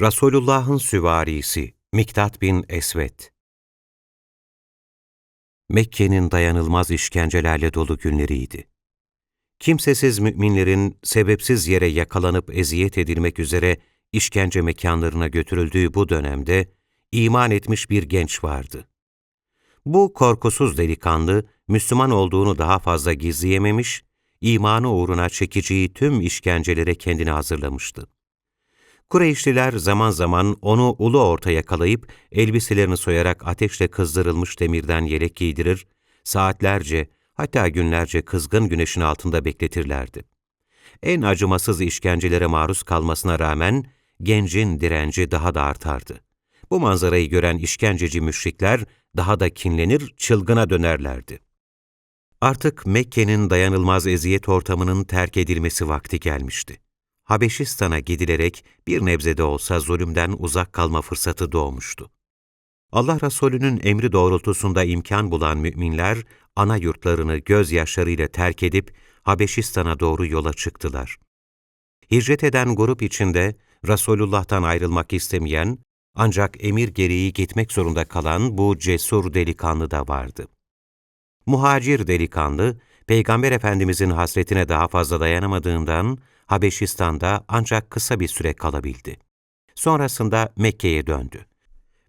Resulullah'ın süvarisi Miktat bin Esvet Mekke'nin dayanılmaz işkencelerle dolu günleriydi. Kimsesiz müminlerin sebepsiz yere yakalanıp eziyet edilmek üzere işkence mekanlarına götürüldüğü bu dönemde iman etmiş bir genç vardı. Bu korkusuz delikanlı, Müslüman olduğunu daha fazla gizleyememiş, imanı uğruna çekeceği tüm işkencelere kendini hazırlamıştı. Kureyşliler zaman zaman onu ulu orta yakalayıp elbiselerini soyarak ateşle kızdırılmış demirden yelek giydirir, saatlerce hatta günlerce kızgın güneşin altında bekletirlerdi. En acımasız işkencelere maruz kalmasına rağmen gencin direnci daha da artardı. Bu manzarayı gören işkenceci müşrikler daha da kinlenir, çılgına dönerlerdi. Artık Mekke'nin dayanılmaz eziyet ortamının terk edilmesi vakti gelmişti. Habeşistan'a gidilerek bir nebzede olsa zulümden uzak kalma fırsatı doğmuştu. Allah Resulü'nün emri doğrultusunda imkan bulan müminler, ana yurtlarını gözyaşlarıyla terk edip Habeşistan'a doğru yola çıktılar. Hicret eden grup içinde Resulullah'tan ayrılmak istemeyen, ancak emir gereği gitmek zorunda kalan bu cesur delikanlı da vardı. Muhacir delikanlı, Peygamber Efendimizin hasretine daha fazla dayanamadığından Habeşistan'da ancak kısa bir süre kalabildi. Sonrasında Mekke'ye döndü.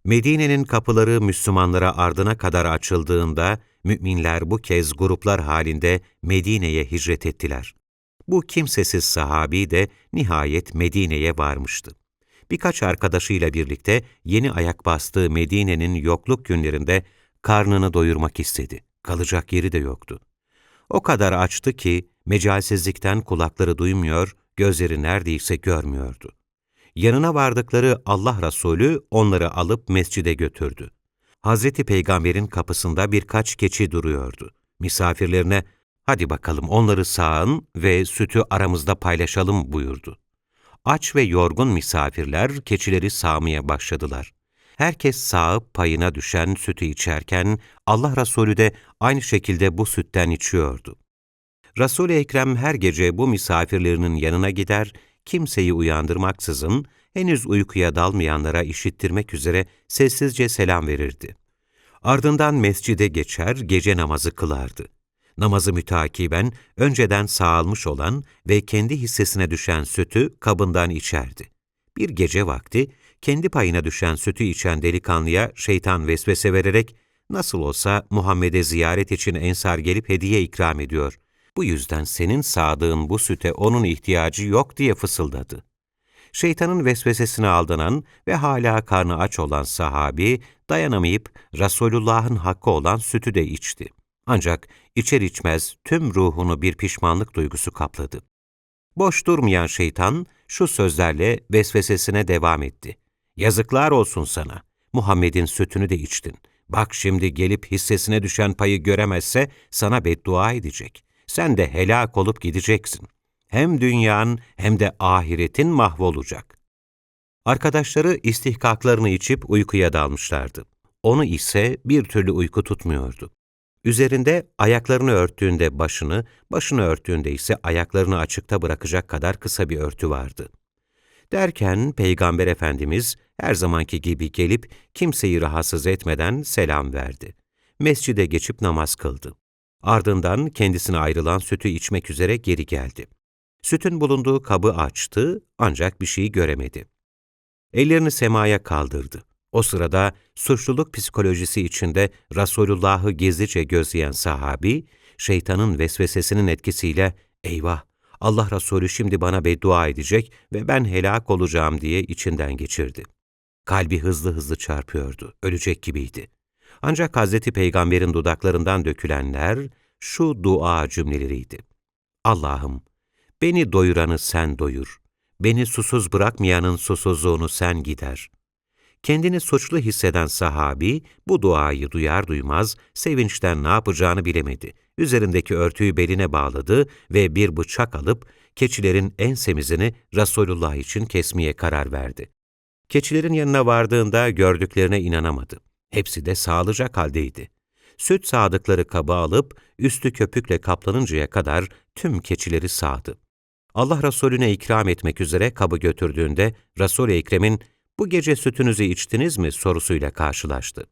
Medine'nin kapıları Müslümanlara ardına kadar açıldığında müminler bu kez gruplar halinde Medine'ye hicret ettiler. Bu kimsesiz sahabi de nihayet Medine'ye varmıştı. Birkaç arkadaşıyla birlikte yeni ayak bastığı Medine'nin yokluk günlerinde karnını doyurmak istedi. Kalacak yeri de yoktu. O kadar açtı ki mecalsizlikten kulakları duymuyor, gözleri neredeyse görmüyordu. Yanına vardıkları Allah Resulü onları alıp mescide götürdü. Hazreti Peygamber'in kapısında birkaç keçi duruyordu. Misafirlerine, hadi bakalım onları sağın ve sütü aramızda paylaşalım buyurdu. Aç ve yorgun misafirler keçileri sağmaya başladılar. Herkes sağıp payına düşen sütü içerken Allah Resulü de aynı şekilde bu sütten içiyordu. Resul-i Ekrem her gece bu misafirlerinin yanına gider, kimseyi uyandırmaksızın henüz uykuya dalmayanlara işittirmek üzere sessizce selam verirdi. Ardından mescide geçer, gece namazı kılardı. Namazı mütakiben önceden sağalmış olan ve kendi hissesine düşen sütü kabından içerdi. Bir gece vakti kendi payına düşen sütü içen delikanlıya şeytan vesvese vererek nasıl olsa Muhammed'e ziyaret için ensar gelip hediye ikram ediyor. Bu yüzden senin sağdığın bu süte onun ihtiyacı yok diye fısıldadı. Şeytanın vesvesesine aldanan ve hala karnı aç olan sahabi dayanamayıp Resulullah'ın hakkı olan sütü de içti. Ancak içer içmez tüm ruhunu bir pişmanlık duygusu kapladı. Boş durmayan şeytan şu sözlerle vesvesesine devam etti. Yazıklar olsun sana. Muhammed'in sütünü de içtin. Bak şimdi gelip hissesine düşen payı göremezse sana beddua edecek. Sen de helak olup gideceksin. Hem dünyanın hem de ahiretin mahvolacak. Arkadaşları istihkaklarını içip uykuya dalmışlardı. Onu ise bir türlü uyku tutmuyordu. Üzerinde ayaklarını örttüğünde başını, başını örttüğünde ise ayaklarını açıkta bırakacak kadar kısa bir örtü vardı. Derken Peygamber Efendimiz her zamanki gibi gelip kimseyi rahatsız etmeden selam verdi. Mescide geçip namaz kıldı. Ardından kendisine ayrılan sütü içmek üzere geri geldi. Sütün bulunduğu kabı açtı ancak bir şey göremedi. Ellerini semaya kaldırdı. O sırada suçluluk psikolojisi içinde Resulullah'ı gizlice gözleyen sahabi, şeytanın vesvesesinin etkisiyle eyvah Allah Resulü şimdi bana beddua edecek ve ben helak olacağım diye içinden geçirdi. Kalbi hızlı hızlı çarpıyordu, ölecek gibiydi. Ancak Hz. Peygamber'in dudaklarından dökülenler şu dua cümleleriydi. Allah'ım, beni doyuranı sen doyur, beni susuz bırakmayanın susuzluğunu sen gider. Kendini suçlu hisseden sahabi bu duayı duyar duymaz sevinçten ne yapacağını bilemedi. Üzerindeki örtüyü beline bağladı ve bir bıçak alıp keçilerin en semizini Resulullah için kesmeye karar verdi. Keçilerin yanına vardığında gördüklerine inanamadı. Hepsi de sağlıcak haldeydi. Süt sağdıkları kabı alıp üstü köpükle kaplanıncaya kadar tüm keçileri sağdı. Allah Resulüne ikram etmek üzere kabı götürdüğünde Resul-i Ekrem'in bu gece sütünüzü içtiniz mi sorusuyla karşılaştı.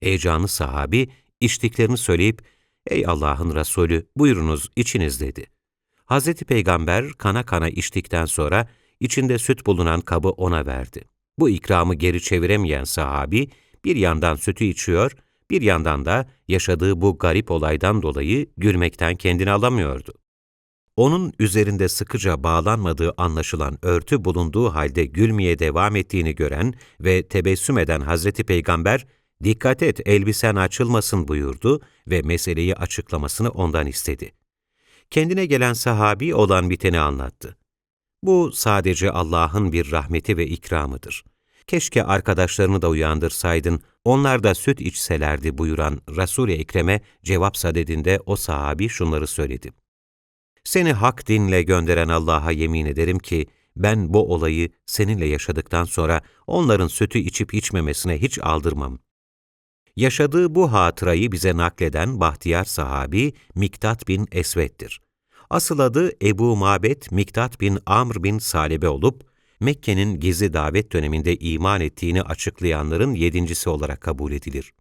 Heyecanlı sahabi içtiklerini söyleyip, ''Ey Allah'ın Resulü buyurunuz içiniz.'' dedi. Hazreti Peygamber kana kana içtikten sonra içinde süt bulunan kabı ona verdi. Bu ikramı geri çeviremeyen sahabi bir yandan sütü içiyor, bir yandan da yaşadığı bu garip olaydan dolayı gülmekten kendini alamıyordu. Onun üzerinde sıkıca bağlanmadığı anlaşılan örtü bulunduğu halde gülmeye devam ettiğini gören ve tebessüm eden Hazreti Peygamber, ''Dikkat et, elbisen açılmasın.'' buyurdu ve meseleyi açıklamasını ondan istedi. Kendine gelen sahabi olan biteni anlattı. Bu sadece Allah'ın bir rahmeti ve ikramıdır. Keşke arkadaşlarını da uyandırsaydın, onlar da süt içselerdi buyuran Resul-i Ekrem'e cevap sadedinde o sahabi şunları söyledi. Seni hak dinle gönderen Allah'a yemin ederim ki, ben bu olayı seninle yaşadıktan sonra onların sütü içip içmemesine hiç aldırmam. Yaşadığı bu hatırayı bize nakleden bahtiyar sahabi Miktat bin Esved'dir. Asıl adı Ebu Mabet Miktat bin Amr bin Salebe olup, Mekke'nin gizli davet döneminde iman ettiğini açıklayanların yedincisi olarak kabul edilir.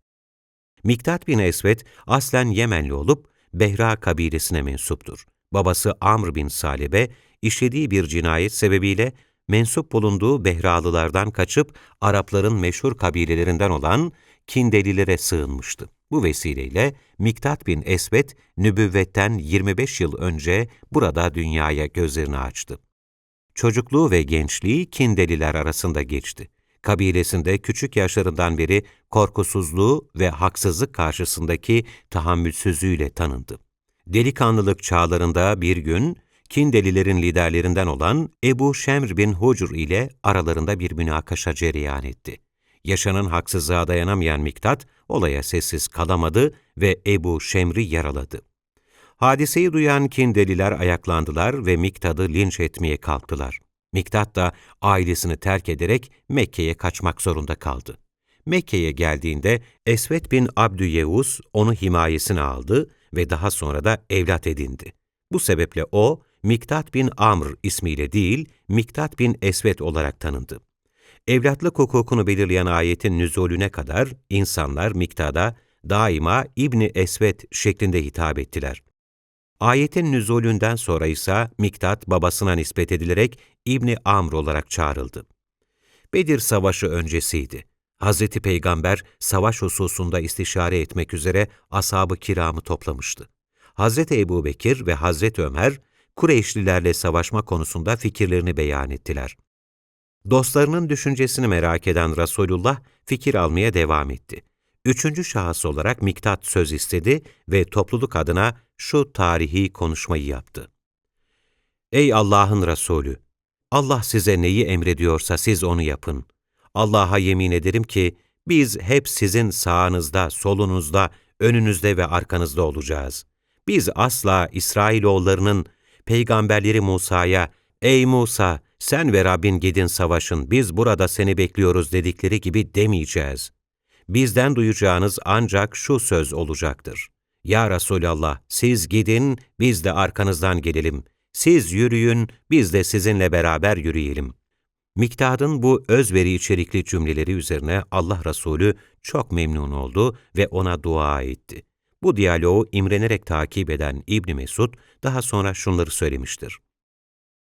Miktat bin Esved aslen Yemenli olup Behra kabilesine mensuptur. Babası Amr bin Salebe, işlediği bir cinayet sebebiyle mensup bulunduğu Behralılardan kaçıp Arapların meşhur kabilelerinden olan Kindelilere sığınmıştı. Bu vesileyle Miktat bin Esved, nübüvvetten 25 yıl önce burada dünyaya gözlerini açtı. Çocukluğu ve gençliği Kindeliler arasında geçti. Kabilesinde küçük yaşlarından beri korkusuzluğu ve haksızlık karşısındaki tahammülsüzlüğüyle tanındı. Delikanlılık çağlarında bir gün Kindelilerin liderlerinden olan Ebu Şemr bin Hucr ile aralarında bir münakaşa cereyan etti. Yaşanan haksızlığa dayanamayan Miktat, olaya sessiz kalamadı ve Ebu Şemr'i yaraladı. Hadiseyi duyan Kindeliler ayaklandılar ve Miktad'ı linç etmeye kalktılar. Miktat da ailesini terk ederek Mekke'ye kaçmak zorunda kaldı. Mekke'ye geldiğinde Esvet bin Abdüyevus onu himayesine aldı ve daha sonra da evlat edindi. Bu sebeple o, Miktat bin Amr ismiyle değil, Miktat bin Esvet olarak tanındı. Evlatlık hukukunu belirleyen ayetin nüzulüne kadar insanlar Miktad'a daima İbni Esvet şeklinde hitap ettiler. Ayetin nüzulünden sonra ise Miktat babasına nispet edilerek İbni Amr olarak çağrıldı. Bedir Savaşı öncesiydi. Hz. Peygamber savaş hususunda istişare etmek üzere ashab-ı kiramı toplamıştı. Hz. Ebu Bekir ve Hz. Ömer, Kureyşlilerle savaşma konusunda fikirlerini beyan ettiler. Dostlarının düşüncesini merak eden Resulullah fikir almaya devam etti. Üçüncü şahıs olarak Miktat söz istedi ve topluluk adına şu tarihi konuşmayı yaptı. Ey Allah'ın Resulü! Allah size neyi emrediyorsa siz onu yapın. Allah'a yemin ederim ki biz hep sizin sağınızda, solunuzda, önünüzde ve arkanızda olacağız. Biz asla İsrailoğullarının peygamberleri Musa'ya, ''Ey Musa, sen ve Rabbin gidin savaşın, biz burada seni bekliyoruz.'' dedikleri gibi demeyeceğiz. Bizden duyacağınız ancak şu söz olacaktır. Ya Resulallah, siz gidin, biz de arkanızdan gelelim. Siz yürüyün, biz de sizinle beraber yürüyelim. Miktad'ın bu özveri içerikli cümleleri üzerine Allah Resulü çok memnun oldu ve ona dua etti. Bu diyaloğu imrenerek takip eden İbn Mesud daha sonra şunları söylemiştir.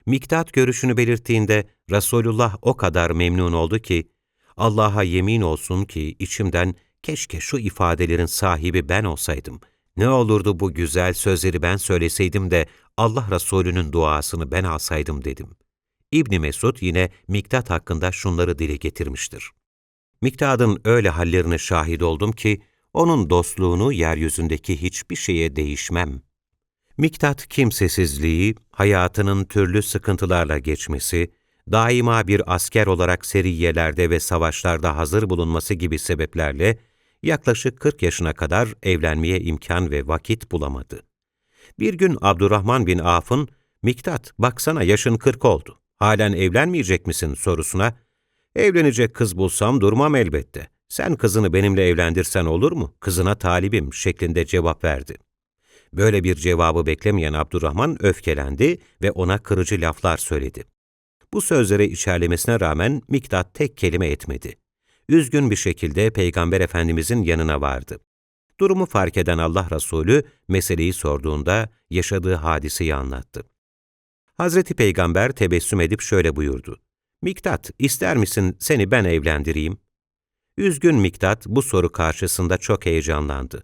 Miktat görüşünü belirttiğinde Resulullah o kadar memnun oldu ki, Allah'a yemin olsun ki içimden keşke şu ifadelerin sahibi ben olsaydım. Ne olurdu bu güzel sözleri ben söyleseydim de Allah Resulü'nün duasını ben alsaydım dedim. İbni Mesud yine Miktat hakkında şunları dile getirmiştir. Miktad'ın öyle hallerine şahit oldum ki, onun dostluğunu yeryüzündeki hiçbir şeye değişmem. Miktat kimsesizliği, hayatının türlü sıkıntılarla geçmesi, daima bir asker olarak seriyelerde ve savaşlarda hazır bulunması gibi sebeplerle yaklaşık 40 yaşına kadar evlenmeye imkan ve vakit bulamadı. Bir gün Abdurrahman bin Af'ın, Miktat baksana yaşın 40 oldu, halen evlenmeyecek misin sorusuna, evlenecek kız bulsam durmam elbette. Sen kızını benimle evlendirsen olur mu? Kızına talibim şeklinde cevap verdi. Böyle bir cevabı beklemeyen Abdurrahman öfkelendi ve ona kırıcı laflar söyledi. Bu sözlere içerlemesine rağmen Miktat tek kelime etmedi. Üzgün bir şekilde Peygamber Efendimizin yanına vardı. Durumu fark eden Allah Resulü meseleyi sorduğunda yaşadığı hadiseyi anlattı. Hazreti Peygamber tebessüm edip şöyle buyurdu. Miktat, ister misin seni ben evlendireyim? Üzgün Miktat bu soru karşısında çok heyecanlandı.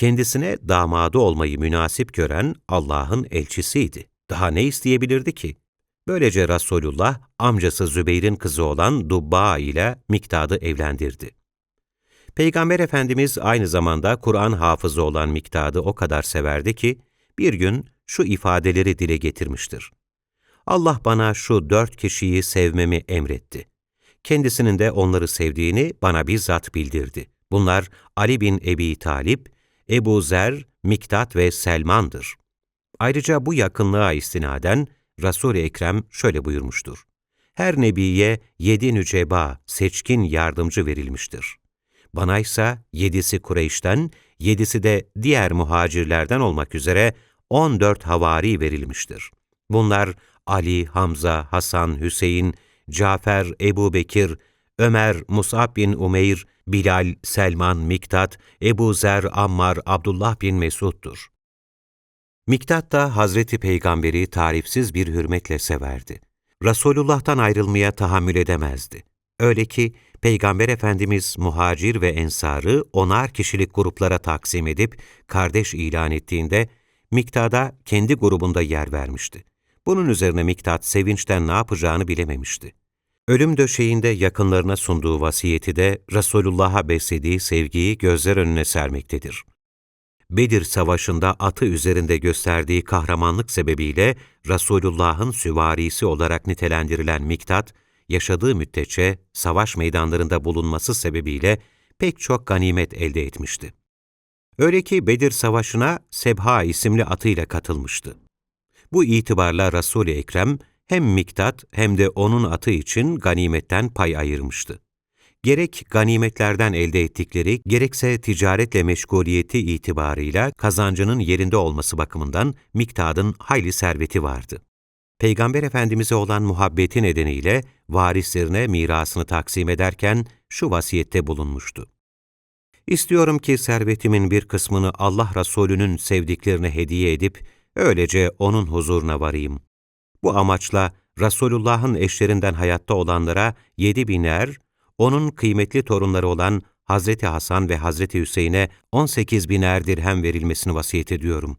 Kendisine damadı olmayı münasip gören Allah'ın elçisiydi. Daha ne isteyebilirdi ki? Böylece Resulullah amcası Zübeyir'in kızı olan Dubba ile Miktad'ı evlendirdi. Peygamber Efendimiz aynı zamanda Kur'an hafızı olan Miktad'ı o kadar severdi ki, bir gün şu ifadeleri dile getirmiştir. Allah bana şu dört kişiyi sevmemi emretti. Kendisinin de onları sevdiğini bana bizzat bildirdi. Bunlar Ali bin Ebi Talip, Ebu Zer, Miktat ve Selman'dır. Ayrıca bu yakınlığa istinaden Resul-i Ekrem şöyle buyurmuştur. Her nebiye yedi nüceba, seçkin yardımcı verilmiştir. Bana ise yedisi Kureyş'ten, yedisi de diğer muhacirlerden olmak üzere on dört havari verilmiştir. Bunlar Ali, Hamza, Hasan, Hüseyin, Cafer, Ebu Bekir, Ömer, Musab bin Umeyr, Bilal, Selman, Miktat, Ebu Zer, Ammar, Abdullah bin Mesud'dur. Miktat da Hazreti Peygamber'i tarifsiz bir hürmetle severdi. Resulullah'tan ayrılmaya tahammül edemezdi. Öyle ki Peygamber Efendimiz muhacir ve ensarı onar kişilik gruplara taksim edip kardeş ilan ettiğinde Miktad'a kendi grubunda yer vermişti. Bunun üzerine Miktat sevinçten ne yapacağını bilememişti. Ölüm döşeğinde yakınlarına sunduğu vasiyeti de Resulullah'a beslediği sevgiyi gözler önüne sermektedir. Bedir Savaşı'nda atı üzerinde gösterdiği kahramanlık sebebiyle Resulullah'ın süvarisi olarak nitelendirilen Miktat, yaşadığı müddetçe savaş meydanlarında bulunması sebebiyle pek çok ganimet elde etmişti. Öyle ki Bedir Savaşı'na Sebha isimli atıyla katılmıştı. Bu itibarla Resul-i Ekrem hem Miktat hem de onun atı için ganimetten pay ayırmıştı. Gerek ganimetlerden elde ettikleri, gerekse ticaretle meşguliyeti itibarıyla kazancının yerinde olması bakımından Miktad'ın hayli serveti vardı. Peygamber Efendimiz'e olan muhabbeti nedeniyle varislerine mirasını taksim ederken şu vasiyette bulunmuştu. İstiyorum ki servetimin bir kısmını Allah Resulü'nün sevdiklerine hediye edip, öylece onun huzuruna varayım. Bu amaçla Resulullah'ın eşlerinden hayatta olanlara yedi biner, onun kıymetli torunları olan Hazreti Hasan ve Hazreti Hüseyin'e 18 biner dirhem verilmesini vasiyet ediyorum.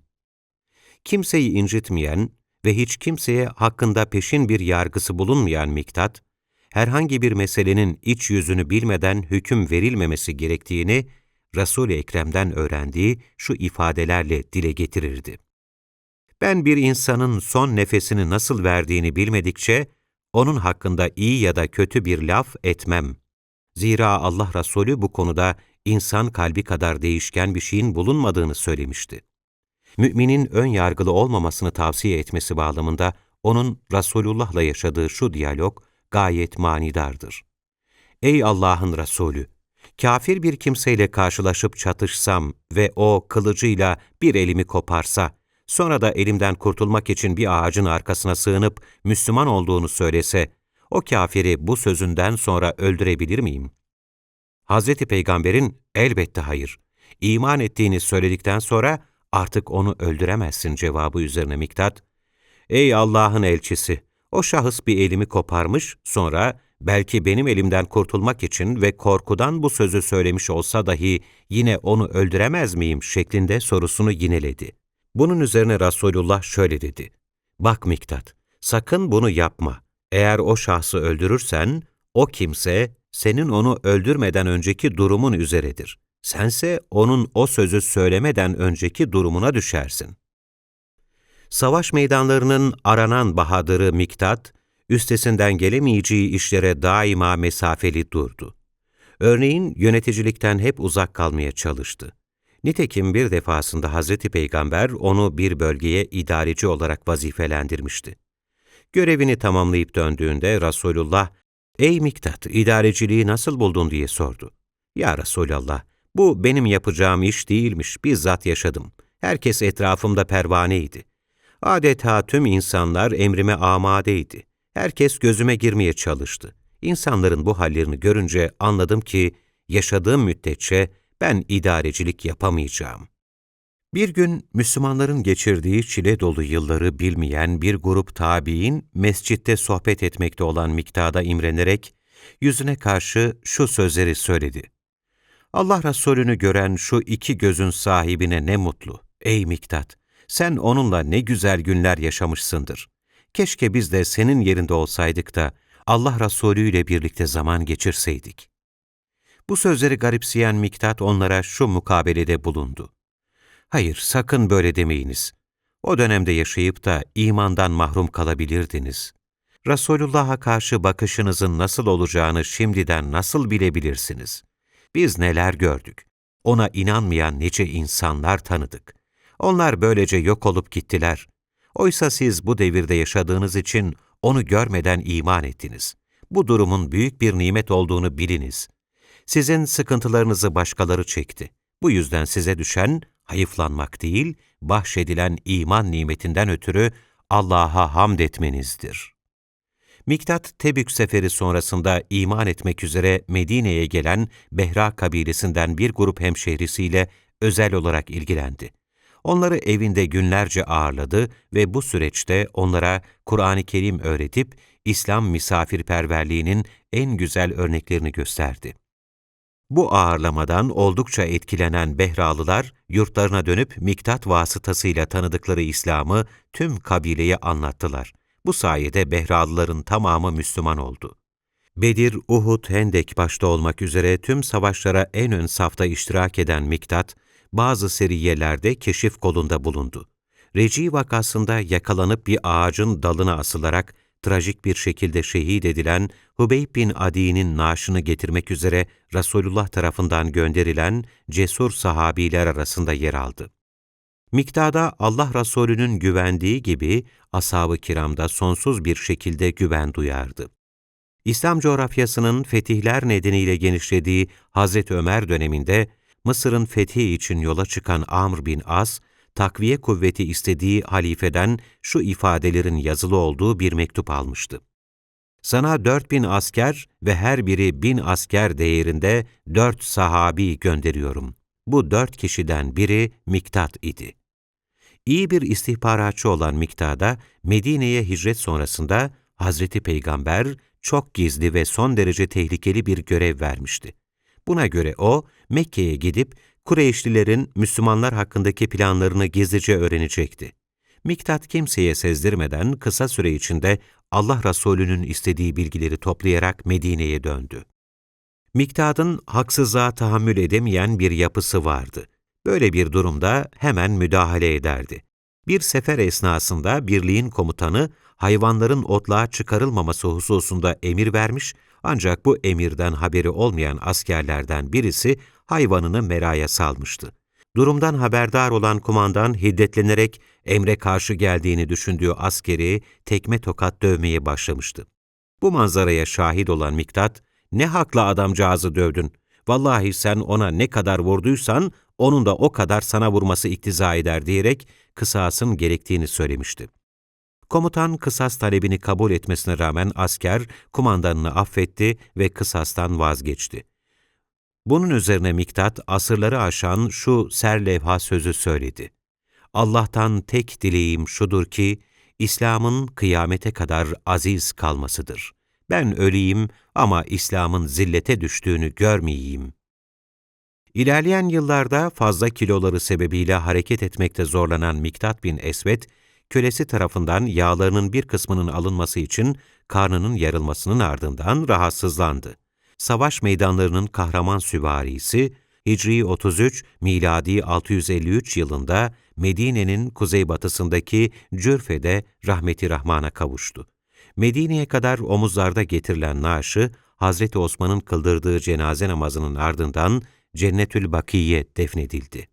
Kimseyi incitmeyen ve hiç kimseye hakkında peşin bir yargısı bulunmayan Miktat, herhangi bir meselenin iç yüzünü bilmeden hüküm verilmemesi gerektiğini Resul-i Ekrem'den öğrendiği şu ifadelerle dile getirirdi. Ben bir insanın son nefesini nasıl verdiğini bilmedikçe, onun hakkında iyi ya da kötü bir laf etmem. Zira Allah Resulü bu konuda insan kalbi kadar değişken bir şeyin bulunmadığını söylemişti. Müminin ön yargılı olmamasını tavsiye etmesi bağlamında onun Resulullah'la yaşadığı şu diyalog gayet manidardır. Ey Allah'ın Resulü! Kafir bir kimseyle karşılaşıp çatışsam ve o kılıcıyla bir elimi koparsa, sonra da elimden kurtulmak için bir ağacın arkasına sığınıp Müslüman olduğunu söylese, o kafiri bu sözünden sonra öldürebilir miyim? Hazreti Peygamber'in elbette hayır, iman ettiğini söyledikten sonra artık onu öldüremezsin cevabı üzerine Miktat, Ey Allah'ın elçisi! O şahıs bir elimi koparmış, sonra belki benim elimden kurtulmak için ve korkudan bu sözü söylemiş olsa dahi yine onu öldüremez miyim şeklinde sorusunu yineledi. Bunun üzerine Resulullah şöyle dedi. Bak Miktat, sakın bunu yapma. Eğer o şahsı öldürürsen, o kimse senin onu öldürmeden önceki durumun üzeredir. Sense onun o sözü söylemeden önceki durumuna düşersin. Savaş meydanlarının aranan bahadırı Miktat, üstesinden gelemeyeceği işlere daima mesafeli durdu. Örneğin yöneticilikten hep uzak kalmaya çalıştı. Nitekim bir defasında Hazreti Peygamber onu bir bölgeye idareci olarak vazifelendirmişti. Görevini tamamlayıp döndüğünde Resulullah, ''Ey Miktat, idareciliği nasıl buldun?'' diye sordu. ''Ya Resulallah, bu benim yapacağım iş değilmiş, bizzat yaşadım. Herkes etrafımda pervaneydi. Adeta tüm insanlar emrime amadeydi. Herkes gözüme girmeye çalıştı. İnsanların bu hallerini görünce anladım ki yaşadığım müddetçe ben idarecilik yapamayacağım. Bir gün Müslümanların geçirdiği çile dolu yılları bilmeyen bir grup tabi'in mescitte sohbet etmekte olan miktada imrenerek yüzüne karşı şu sözleri söyledi. Allah Resulü'nü gören şu iki gözün sahibine ne mutlu. Ey Miktat! Sen onunla ne güzel günler yaşamışsındır. Keşke biz de senin yerinde olsaydık da Allah Resulü ile birlikte zaman geçirseydik. Bu sözleri garipseyen Miktat onlara şu mukabelede bulundu. Hayır, sakın böyle demeyiniz. O dönemde yaşayıp da imandan mahrum kalabilirdiniz. Resulullah'a karşı bakışınızın nasıl olacağını şimdiden nasıl bilebilirsiniz? Biz neler gördük? Ona inanmayan nice insanlar tanıdık. Onlar böylece yok olup gittiler. Oysa siz bu devirde yaşadığınız için onu görmeden iman ettiniz. Bu durumun büyük bir nimet olduğunu biliniz. Sizin sıkıntılarınızı başkaları çekti. Bu yüzden size düşen hayıflanmak değil, bahşedilen iman nimetinden ötürü Allah'a hamd etmenizdir. Miktat Tebük seferi sonrasında iman etmek üzere Medine'ye gelen Behra kabilesinden bir grup hemşehrisiyle özel olarak ilgilendi. Onları evinde günlerce ağırladı ve bu süreçte onlara Kur'an-ı Kerim öğretip İslam misafirperverliğinin en güzel örneklerini gösterdi. Bu ağırlamadan oldukça etkilenen Behralılar, yurtlarına dönüp miktat vasıtasıyla tanıdıkları İslam'ı tüm kabileye anlattılar. Bu sayede Behralıların tamamı Müslüman oldu. Bedir, Uhud, Hendek başta olmak üzere tüm savaşlara en ön safta iştirak eden Miktat, bazı seriyelerde keşif kolunda bulundu. Reci vakasında yakalanıp bir ağacın dalına asılarak trajik bir şekilde şehit edilen Hubeyb bin Adi'nin naaşını getirmek üzere Resulullah tarafından gönderilen cesur sahabiler arasında yer aldı. Miktada Allah Resulü'nün güvendiği gibi ashab-ı kiramda sonsuz bir şekilde güven duyardı. İslam coğrafyasının fetihler nedeniyle genişlediği Hazreti Ömer döneminde Mısır'ın fethi için yola çıkan Amr bin As, takviye kuvveti istediği halifeden şu ifadelerin yazılı olduğu bir mektup almıştı. Sana dört bin asker ve her biri bin asker değerinde dört sahabi gönderiyorum. Bu dört kişiden biri Miktat idi. İyi bir istihbaratçı olan Miktat'a Medine'ye hicret sonrasında Hazreti Peygamber çok gizli ve son derece tehlikeli bir görev vermişti. Buna göre o, Mekke'ye gidip Kureyşlilerin Müslümanlar hakkındaki planlarını gizlice öğrenecekti. Miktat kimseye sezdirmeden kısa süre içinde Allah Resulü'nün istediği bilgileri toplayarak Medine'ye döndü. Miktad'ın haksızlığa tahammül edemeyen bir yapısı vardı. Böyle bir durumda hemen müdahale ederdi. Bir sefer esnasında birliğin komutanı hayvanların otluğa çıkarılmaması hususunda emir vermiş ancak bu emirden haberi olmayan askerlerden birisi hayvanını meraya salmıştı. Durumdan haberdar olan kumandan hiddetlenerek emre karşı geldiğini düşündüğü askeri tekme tokat dövmeye başlamıştı. Bu manzaraya şahit olan Miktat, ne hakla adamcağızı dövdün, vallahi sen ona ne kadar vurduysan onun da o kadar sana vurması iktiza eder diyerek kısasın gerektiğini söylemişti. Komutan kısas talebini kabul etmesine rağmen asker kumandanını affetti ve kısastan vazgeçti. Bunun üzerine Miktat asırları aşan şu serlevha sözü söyledi. Allah'tan tek dileğim şudur ki, İslam'ın kıyamete kadar aziz kalmasıdır. Ben öleyim ama İslam'ın zillete düştüğünü görmeyeyim. İlerleyen yıllarda fazla kiloları sebebiyle hareket etmekte zorlanan Miktat bin Esvet, kölesi tarafından yağlarının bir kısmının alınması için karnının yarılmasının ardından rahatsızlandı. Savaş meydanlarının kahraman süvarisi, Hicri 33, miladi 653 yılında Medine'nin kuzeybatısındaki Cürfe'de rahmeti Rahman'a kavuştu. Medine'ye kadar omuzlarda getirilen naaşı, Hazreti Osman'ın kıldırdığı cenaze namazının ardından Cennetül Bakiye defnedildi.